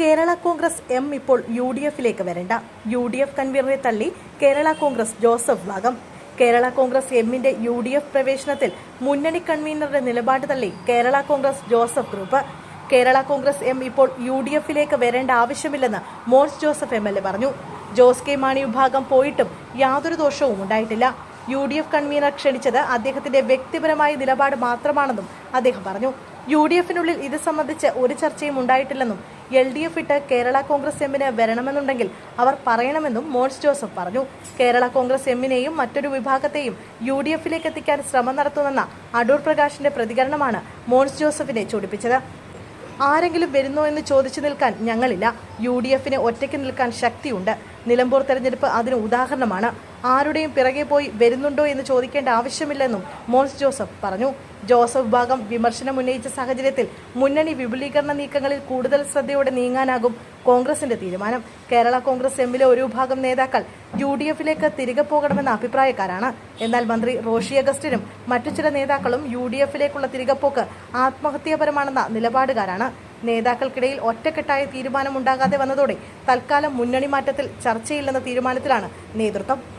Kerala Congress M ഇപ്പോൾ U D എഫിലേക്ക് വരേണ്ട. യു ഡി എഫ് കൺവീനറെ തള്ളി കേരള കോൺഗ്രസ് ജോസഫ് ഭാഗം കേരള കോൺഗ്രസ് എമ്മിന്റെ യു ഡി എഫ് പ്രവേശനത്തിൽ മുന്നണി കൺവീനറുടെ നിലപാട് തള്ളി Kerala Congress Joseph group. Kerala Congress M ഇപ്പോൾ യു ഡി എഫിലേക്ക് വരേണ്ട ആവശ്യമില്ലെന്ന് Mons Joseph M L A പറഞ്ഞു. ജോസ് കെ മാണി വിഭാഗം പോയിട്ടും യാതൊരു ദോഷവും ഉണ്ടായിട്ടില്ല. യു ഡി എഫ് കൺവീനർ ക്ഷണിച്ചത് അദ്ദേഹത്തിന്റെ വ്യക്തിപരമായ നിലപാട് മാത്രമാണെന്നും അദ്ദേഹം പറഞ്ഞു. യു ഡി എഫിനുള്ളിൽ ഇത് സംബന്ധിച്ച് ഒരു ചർച്ചയും ഉണ്ടായിട്ടില്ലെന്നും എൽ ഡി എഫ് ഇട്ട് കേരള കോൺഗ്രസ് എമ്മിന് വരണമെന്നുണ്ടെങ്കിൽ അവർ പറയണമെന്നും മോൻസ് ജോസഫ് പറഞ്ഞു. കേരള കോൺഗ്രസ് എമ്മിനെയും മറ്റൊരു വിഭാഗത്തെയും യു ഡി എഫിലേക്ക് എത്തിക്കാൻ ശ്രമം നടത്തുമെന്ന അടൂർ പ്രകാശിന്റെ പ്രതികരണമാണ് മോൻസ് ജോസഫിനെ ചൊടിപ്പിച്ചത്. ആരെങ്കിലും വരുന്നോ എന്ന് ചോദിച്ചു നിൽക്കാൻ ഞങ്ങളില്ല. യു ഡി എഫിന് ഒറ്റയ്ക്ക് നിൽക്കാൻ ശക്തിയുണ്ട്. നിലമ്പൂർ തെരഞ്ഞെടുപ്പ് അതിന് ഉദാഹരണമാണ്. ആരുടെയും പിറകെ പോയി വരുന്നുണ്ടോ എന്ന് ചോദിക്കേണ്ട ആവശ്യമില്ലെന്നും മോൻസ് ജോസഫ് പറഞ്ഞു. ജോസഫ് വിഭാഗം വിമർശനം ഉന്നയിച്ച സാഹചര്യത്തിൽ മുന്നണി വിപുലീകരണ നീക്കങ്ങളിൽ കൂടുതൽ ശ്രദ്ധയോടെ നീങ്ങാനാകും കോൺഗ്രസിന്റെ തീരുമാനം. കേരള കോൺഗ്രസ് എമ്മിലെ ഒരു വിഭാഗം നേതാക്കൾ യു ഡി എഫിലേക്ക് തിരികെ പോകണമെന്ന അഭിപ്രായക്കാരാണ്. എന്നാൽ മന്ത്രി റോഷി അഗസ്റ്റിനും മറ്റു ചില നേതാക്കളും യു ഡി എഫിലേക്കുള്ള തിരികെപ്പോക്ക് ആത്മഹത്യാപരമാണെന്ന നിലപാടുകാരാണ്. നേതാക്കൾക്കിടയിൽ ഒറ്റക്കെട്ടായ തീരുമാനം ഉണ്ടാകാതെ വന്നതോടെ തൽക്കാലം മുന്നണി മാറ്റത്തിൽ ചർച്ചയില്ലെന്ന തീരുമാനത്തിലാണ് നേതൃത്വം.